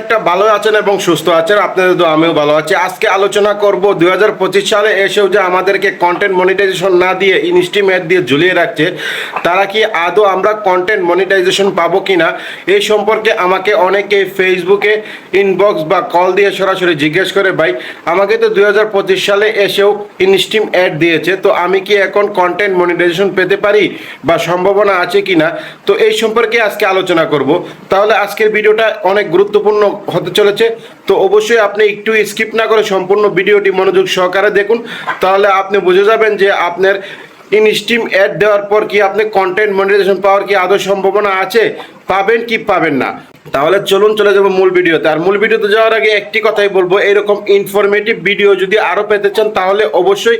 একটা ভালো আছেন এবং সুস্থ আছেন, আপনাদের তো আমিও ভালো আছি। আজকে আলোচনা করব দুই হাজার পঁচিশ সালে এসেও যে আমাদেরকে কন্টেন্ট মনিটাইজেশন না দিয়ে ইনস্টিমেট দিয়ে ঝুলিয়ে রাখছে, তারা কি আদৌ আমরা কন্টেন্ট মনিটাইজেশন পাবো কি না এই সম্পর্কে আমাকে অনেকে ফেসবুকে ইনবক্স বা কল দিয়ে সরাসরি জিজ্ঞেস করে, ভাই, আমাকে তো দুই হাজার পঁচিশ সালে এসেও ইনস্টিম অ্যাড দিয়েছে, তো আমি কি এখন কন্টেন্ট মনিটাইজেশন পেতে পারি বা সম্ভাবনা আছে কি না তো এই সম্পর্কে আজকে আলোচনা করব। তাহলে আজকের ভিডিওটা অনেক গুরুত্বপূর্ণ হতে চলেছে। তো অবশ্যই আপনি একটু স্কিপ না করে সম্পূর্ণ ভিডিওটি মনোযোগ সহকারে দেখুন। তাহলে আপনি বুঝে যাবেন যে আপনার ইনস্টিম অ্যাড দেওয়ার পর কি আপনি কন্টেন্ট মনিটাইজেশন পাওয়ার কি আদৌ সম্ভাবনা আছে? পাবেন কি পাবেন না। তাহলে চলুন চলে যাব মূল ভিডিওতে। আর মূল ভিডিওতে যাওয়ার আগে একটি কথাই বলব, এরকম ইনফরমেটিভ ভিডিও যদি আরও পেতে চান, তাহলে অবশ্যই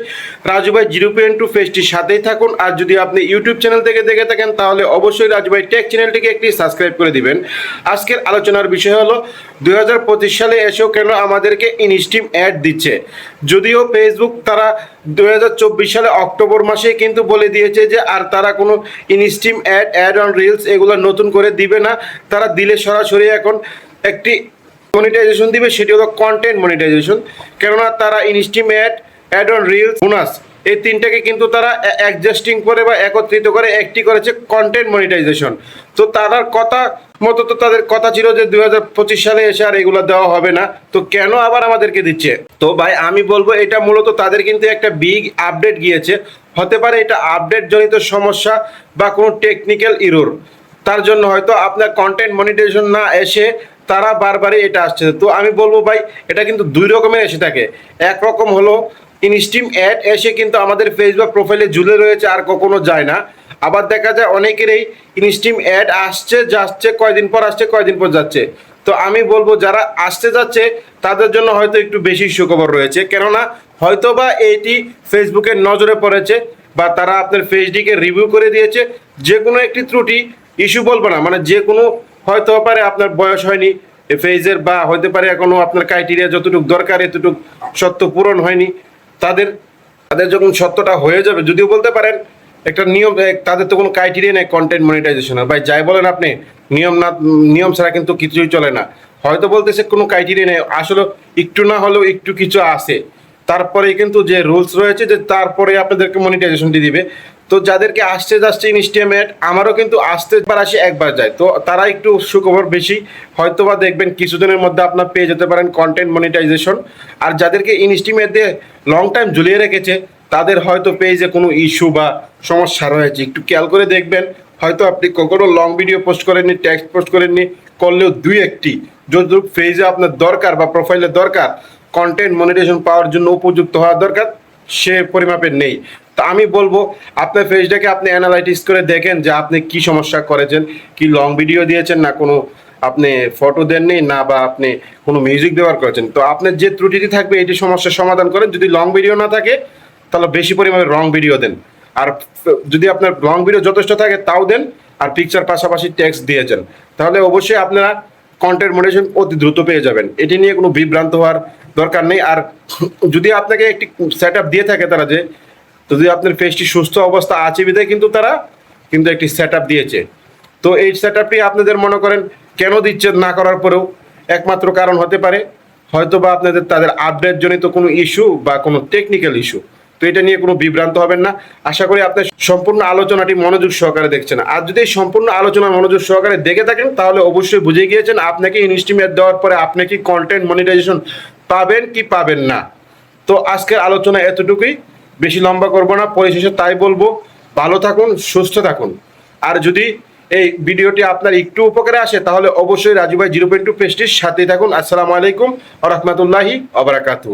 রাজু ভাই জিরো পয়েন্ট টু ফেসটির সাথেই থাকুন। আর যদি আপনি ইউটিউব চ্যানেল থেকে দেখে থাকেন, তাহলে অবশ্যই রাজু ভাই টেক চ্যানেলটিকে একটি সাবস্ক্রাইব করে দিবেন। আজকের আলোচনার বিষয় হলো দু হাজার পঁচিশ সালে এসেও কেন আমাদেরকে ইনস্টিম অ্যাড দিচ্ছে? যদিও ফেসবুক তারা দু হাজার চব্বিশ সালে অক্টোবর মাসে কিন্তু বলে দিয়েছে যে, আর তারা কোনো instream ad ad on reels এগুলো নতুন করে দিবে না, তারা দিলে সরাসরি এখন একটি মনিটাইজেশন দিবে, সেটি হলো কন্টেন্ট মনিটাইজেশন কেননা তারা instream ad on reels bonus এই তিনটাকে কিন্তু তারা অ্যাডজাস্টিং করে বা একত্রিত করে, একটি করেছে কন্টেন্ট মনিটাইজেশন তো তার কথা মতো তো তাদের কথা ছিল যে দুই হাজার পঁচিশ সালে এসে আর এগুলো দেওয়া হবে না, তো কেন আবার আমাদেরকে দিচ্ছে? তো ভাই, আমি বলব এটা মূলত তাদের কিন্তু একটা বিগ আপডেট গিয়েছে। হতে পারে এটা আপডেট জনিত সমস্যা বা কোনো টেকনিক্যাল ইরোর তার জন্য হয়তো আপনার কন্টেন্ট মনিটাইজেশন না এসে তারা বারবারই এটা আসছে। তো আমি বলব ভাই, এটা কিন্তু দুই রকমের এসে থাকে। একরকম হলো ইনস্টিম অ্যাড এসে কিন্তু আমাদের ফেসবুক প্রোফাইলে ঝুলে রয়েছে, আর কখনো যায় না। আবার দেখা যায় অনেকেরই ইনস্টিম অ্যাড আসছে, যাচ্ছে, কয়দিন পর আসছে, কয়দিন পর যাচ্ছে। তো আমি বলব, যারা আসতে যাচ্ছে, তাদের জন্য হয়তো একটু বেশি সুখবর রয়েছে। কেননা হয়তো বা এইটি ফেসবুকের নজরে পড়েছে, বা তারা আপনার ফেসডিকে রিভিউ করে দিয়েছে। যে কোনো একটি ত্রুটি ইস্যু বলব না। মানে যে কোনো হয়তো পারে আপনার বয়স হয়নি ফেজের বা হতে পারে এখনও আপনার ক্রাইটেরিয়া যতটুকু দরকার, এতটুকু সত্য পূরণ হয়নি। তাদের তাদের যখন সত্যটা হয়ে যাবে, যদিও বলতে পারেন, একটা নিয়ম তাদের তো কোনো ক্রাইটেরিয়া নেই কন্টেন্ট মনিটাইজেশনের ভাই, যাই বলেন আপনি, নিয়ম না, নিয়ম ছাড়া কিন্তু কিছুই চলে না। হয়তো বলতেছে কোনো ক্রাইটেরিয়া নেই, আসলে একটু না হলেও একটু কিছু আছে। তারপরে কিন্তু যে রুলস রয়েছে, যে তারপরে আপনাদেরকে মনিটাইজেশনটি দিবে। তো যাদেরকে আসতে যাচ্ছে ইনস্টিমেট আমারও কিন্তু আসতে বার আসে একবার যায়। তো তারা একটু সুখবর বেশি হয়তো বা দেখবেন কিছুদিনের মধ্যে আপনার পেয়ে যেতে পারেন কন্টেন্ট মনিটাইজেশন আর যাদেরকে ইনস্টিমেট দিয়ে লং টাইম ঝুলিয়ে রেখেছে, তাদের হয়তো পেজে কোনো ইস্যু বা সমস্যা রয়েছে। একটু খেয়াল করে দেখবেন, হয়তো আপনি কখনো লং ভিডিও পোস্ট করেননি টেক্সট পোস্ট করেননি, করলেও দুই একটি। যতটুকু পেজে আপনার দরকার বা প্রোফাইলে দরকার কন্টেন্ট মনিটাইজেশন পাওয়ার জন্য উপযুক্ত হওয়া দরকার, সে পরিমাপের নেই। আমি বলব, আপনার ফেসটাকে আপনি অ্যানালাইটিস করে দেখেন যে আপনি কি সমস্যা করেছেন, কি লং ভিডিও দিয়েছেন না কোনো আপনি ফটো দেননি না বা আপনি কোনো মিউজিক ব্যবহার করেছেন। তো আপনার যে ত্রুটিটি থাকবে, এটি সমস্যার সমাধান করেন। যদি লং ভিডিও না থাকে, তাহলে বেশি পরিমাণে রং ভিডিও দেন। আর যদি আপনার লং ভিডিও যথেষ্ট থাকে, তাও দেন। আর পিকচার পাশাপাশি টেক্সট দিয়েছেন। তাহলে অবশ্যই আপনারা কন্টেন্ট মনিটাইজেশন অতি দ্রুত পেয়ে যাবেন। এটি নিয়ে কোনো বিভ্রান্ত হওয়ার দরকার নেই। আর যদি আপনাকে একটি সেট দিয়ে থাকে তারা যে যদি আপনার পেজটি সুস্থ অবস্থা আছে বিধায় কিন্তু তারা কিন্তু একটি সেট দিয়েছে। তো এই সেট আপনাদের মনে করেন কেন দিচ্ছে না করার পরেও একমাত্র কারণ হতে পারে। হয়তো বা আপনাদের তাদের আপডেট জনিত কোনো ইস্যু বা কোনো টেকনিক্যাল ইস্যু তো এটা নিয়ে কোনো বিভ্রান্ত হবেন না। আশা করি আপনার সম্পূর্ণ আলোচনাটি মনোযোগ সহকারে দেখছেন। আর যদি এই সম্পূর্ণ আলোচনা মনোযোগ সহকারে দেখে থাকেন, তাহলে অবশ্যই বুঝে গিয়েছেন আপনাকে ইনস্টিমেট দেওয়ার পরে আপনি কি কন্টেন্ট মনিটাইজেশন পাবেন কি পাবেন না। তো আজকের আলোচনা এতটুকুই। বেশি লম্বা করব না, পরিশেষে তাই বলব, ভালো থাকুন, সুস্থ থাকুন। আর যদি এই ভিডিওটি আপনার একটু উপকারে আসে, তাহলে অবশ্যই রাজু ভাই জিরো পয়েন্ট টু পেস্টির সাথেই থাকুন। আসসালামু আলাইকুম আ রহমতুল্লাহি আবরাকাতু